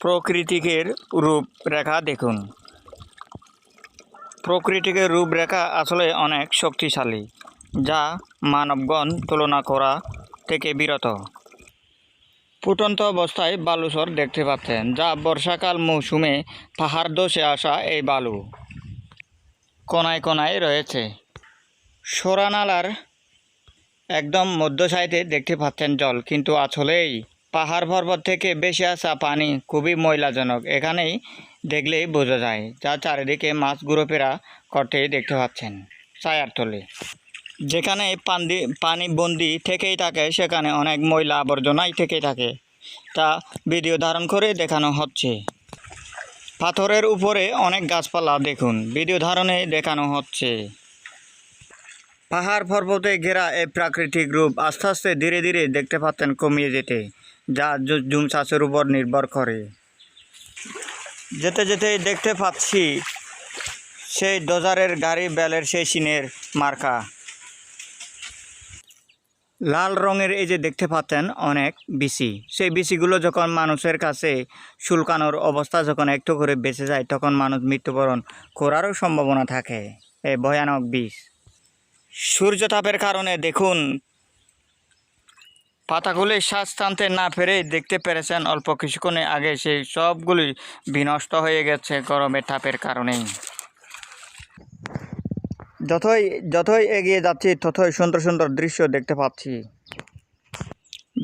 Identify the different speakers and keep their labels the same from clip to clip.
Speaker 1: প্রকৃতিকের রূপরেখা দেখুন। প্রকৃতিকের রূপরেখা আসলে অনেক শক্তিশালী, যা মানবগণ তুলনা করা থেকে বিরত। ফুটন্ত অবস্থায় বালুচর দেখতে পাচ্ছেন, যা বর্ষাকাল মৌসুমে পাহাড় ধসে আসা এই বালু। কোনায় কোনায় রয়েছে। সোরানালার একদম মধ্য সাইডে দেখতে পাচ্ছেন জল, কিন্তু আসলেই পাহাড় পর্বত থেকে বেশি আসা পানি খুবই ময়লাজনক। এখানেই দেখলেই বোঝা যায়, যা চারিদিকে মাছ ঘুরোফেরা করতেই দেখতে পাচ্ছেন ছায়ার তলে। যেখানে পান্দি পানি বন্দি থেকেই থাকে, সেখানে অনেক ময়লা আবর্জনাই থেকেই থাকে, তা ভিডিও ধারণ করে দেখানো হচ্ছে। পাথরের উপরে অনেক গাছপালা দেখুন, ভিডিও ধারণে দেখানো হচ্ছে। পাহাড় পর্বতে ঘেরা এই প্রাকৃতিক রূপ আস্তে আস্তে ধীরে ধীরে দেখতে পাচ্ছেন কমিয়ে যেতে। যা জুম চাষের উপর নির্ভর করে। যেতে যেতে দেখতে পাচ্ছি সেই ডোজারের গাড়ি বেলের সেই সিনের মার্কা। লাল রঙের এই যে দেখতে পাচ্ছেন অনেক বিসি। সেই বিসিগুলো যখন মানুষের কাছে শুল্কানোর অবস্থা যখন একটু করে বেঁচে যায়, তখন মানুষ মৃত্যুবরণ করারও সম্ভাবনা থাকে। এই ভয়ানক বিষ। সূর্যতাপের কারণে দেখুন পাতাগুলি শ্বাস টানতে না পেরে দেখতে পেরেছেন অল্প কিছুক্ষণে আগে সেই সবগুলি বিনষ্ট হয়ে গেছে গরমের তাপের কারণেই। যতই যতই এগিয়ে যাচ্ছি, ততই সুন্দর সুন্দর দৃশ্য দেখতে পাচ্ছি।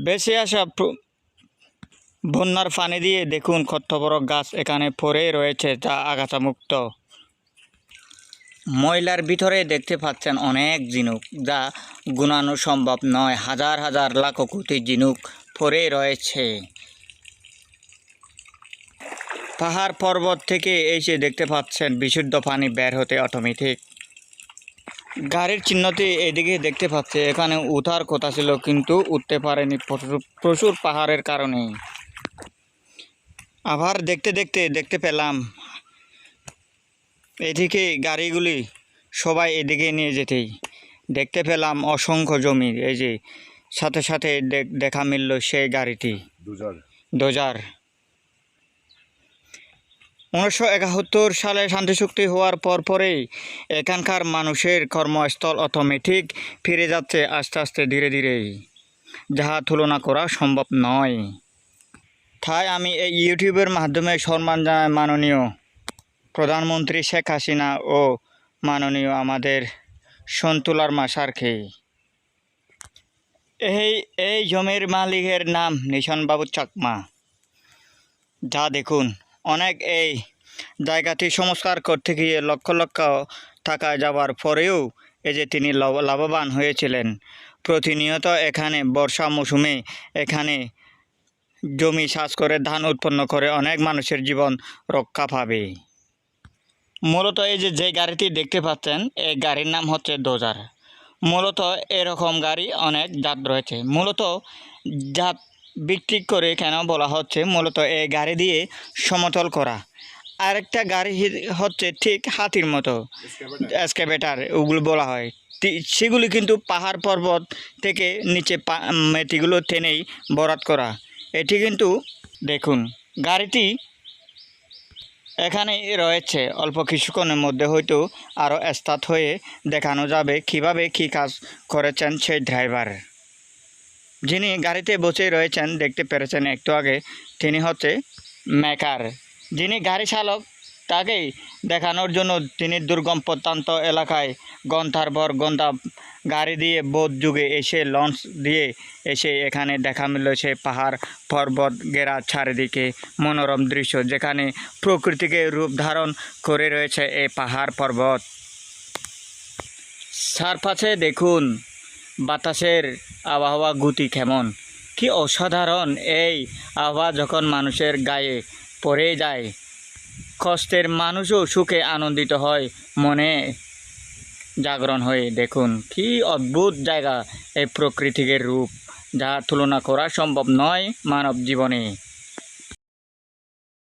Speaker 1: বেশি আসা বন্যার পানি দিয়ে দেখুন কত বড় গাছ এখানে পড়ে রয়েছে যা আগাছা মুক্ত ময়লার ভিতরে দেখতে পাচ্ছেন অনেক ঝিনুক যা গুণানো সম্ভব নয়। হাজার হাজার লাখ কোটি ঝিনুক পড়ে রয়েছে। পাহাড় পর্বত থেকে এসে দেখতে পাচ্ছেন বিশুদ্ধ পানি বের হতে অটোমেটিক গাড়ির চিহ্নটি এদিকে দেখতে পাচ্ছে, এখানে উঠার কথা ছিল কিন্তু উঠতে পারেনি প্রচুর পাহাড়ের কারণে। আবার দেখতে দেখতে দেখতে পেলাম এদিকে গাড়িগুলি সবাই এদিকে নিয়ে যেতেই দেখতে পেলাম অসংখ্য জমি। এই যে সাথে সাথে দেখা মিলল সেই গাড়িটি। দোজার। উনিশশো একাত্তর সালে শান্তি চুক্তি হওয়ার পর পরেই এখানকার মানুষের কর্মস্থল অটোমেটিক ফিরে যাচ্ছে আস্তে আস্তে ধীরে ধীরেই। যাহা তুলনা করা সম্ভব নয়। তাই আমি এই ইউটিউবের মাধ্যমে সম্মান জানাই মাননীয় প্রধানমন্ত্রী শেখ হাসিনা ও মাননীয় আমাদের সন্তুলার মাসারকে এই এই জমির মালিকের নাম নিশানবাবু চাকমা। যা দেখুন, অনেক এই জায়গাটি সংস্কার করতে গিয়ে লক্ষ লক্ষ টাকা যাওয়ার পরেও এই যে তিনি লাভ- লাভবান হয়েছিলেন, প্রতিনিয়ত এখানে বর্ষা মৌসুমে এখানে জমি চাষ করে, ধান উৎপন্ন করে অনেক মানুষের জীবন রক্ষা পাবে। মূলত এই যে যে গাড়িটি দেখতে পাচ্ছেন, এই গাড়ির নাম হচ্ছে ডোজার। মূলত এরকম গাড়ি অনেক জাত রয়েছে। মূলত জাত বিক্রি করে কেন বলা হচ্ছে, মূলত এই গাড়ি দিয়ে সমতল করা। আরেকটা গাড়ি হচ্ছে ঠিক হাতির মতো। এসকেভেটার ওগুলো বলা হয়। সেগুলি কিন্তু পাহাড় পর্বত থেকে নিচে মেটিগুলো টেনেই বরাত করা। এটি কিন্তু, দেখুন, গাড়িটি এখানে রয়েছে। অল্প কিছুক্ষণের মধ্যে হয়তো আরও এস্তাত হয়ে দেখানো যাবে কীভাবে কি কাজ করেছেন সেই ড্রাইভার। যিনি গাড়িতে বসে রয়েছেন, দেখতে পেরেছেন একটু আগে, তিনি হচ্ছে মেকার যিনি গাড়ি চালক তাকেই দেখানোর জন্য তিনি দুর্গম প্রত্যন্ত এলাকায় গন্থার ভর গন্ধা গাড়ি দিয়ে বোধ যুগে এসে লঞ্চ দিয়ে এসে এখানে দেখা মিলল সে পাহাড় পর্বত গেরা চারিদিকে মনোরম দৃশ্য যেখানে প্রকৃতিকে রূপ ধারণ করে রয়েছে এই পাহাড় পর্বত। চারপাশে দেখুন বাতাসের আবহাওয়া গতি কেমন। কি অসাধারণ এই আবহাওয়া যখন মানুষের গায়ে পড়ে যায়। কষ্টের মানুষও সুখে আনন্দিত হয়। মনে জাগরণ হয়ে দেখুন, কি অদ্ভুত জায়গা এই প্রকৃতিকের রূপ যা তুলনা করা সম্ভব নয় মানব জীবনে।